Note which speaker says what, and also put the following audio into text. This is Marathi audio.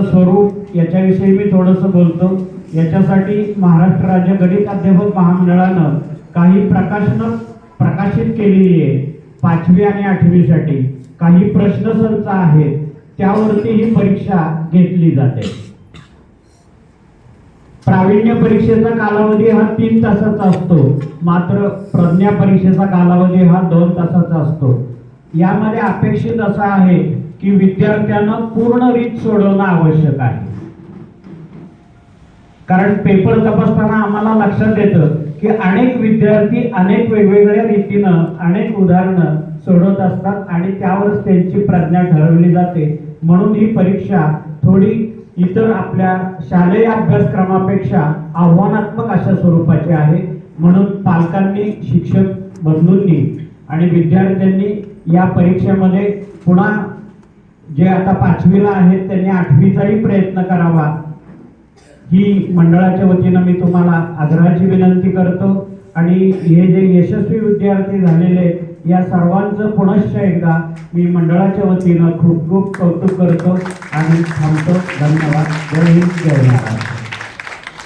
Speaker 1: स्वरूप याच्याविषयी मी थोडंसं बोलतो. याच्यासाठी महाराष्ट्र राज्य गणित अध्यापक महामंडळानं काही प्रकाशनं प्रकाशित केलेली आहे. पाचवी आणि आठवीसाठी. काही प्रश्नसंच आहेत त्यावरती ही परीक्षा घेतली जाते. प्रावीण्य परीक्षेचा कालावधी हा तीन तासाचा असतो. मात्र प्रज्ञा परीक्षेचा कालावधी हा दोन तासाचा असतो. यामध्ये अपेक्षित असं आहे की विद्यार्थ्यांना पूर्ण रीत सोडवणं आवश्यक आहे. कारण पेपर तपासताना आम्हाला लक्षात येतं की अनेक विद्यार्थी अनेक वेगवेगळ्या रीतीनं अनेक उदाहरणं सोडवत असतात आणि त्यावरच त्यांची प्रज्ञा ठरवली जाते. म्हणून ही परीक्षा थोडी इतर आपल्या शालेय अभ्यासक्रमापेक्षा आव्हानात्मक अशा स्वरूपाची आहे. म्हणून पालकांनी शिक्षक बंधूंनी आणि विद्यार्थ्यांनी या परीक्षेमध्ये पुन्हा जे आता पाचवीला आहेत त्यांनी आठवीचाही प्रयत्न करावा. ही मंडळाच्या वतीनं मी तुम्हाला आग्रहाची विनंती करतो. आणि हे जे यशस्वी विद्यार्थी झालेले आहेत, या सर्वांचं पुनश्च एकदा मी मंडळाच्या वतीनं खूप खूप कौतुक करतो. आणि थांबतो. धन्यवाद. जय हिंद जय महाराष्ट्र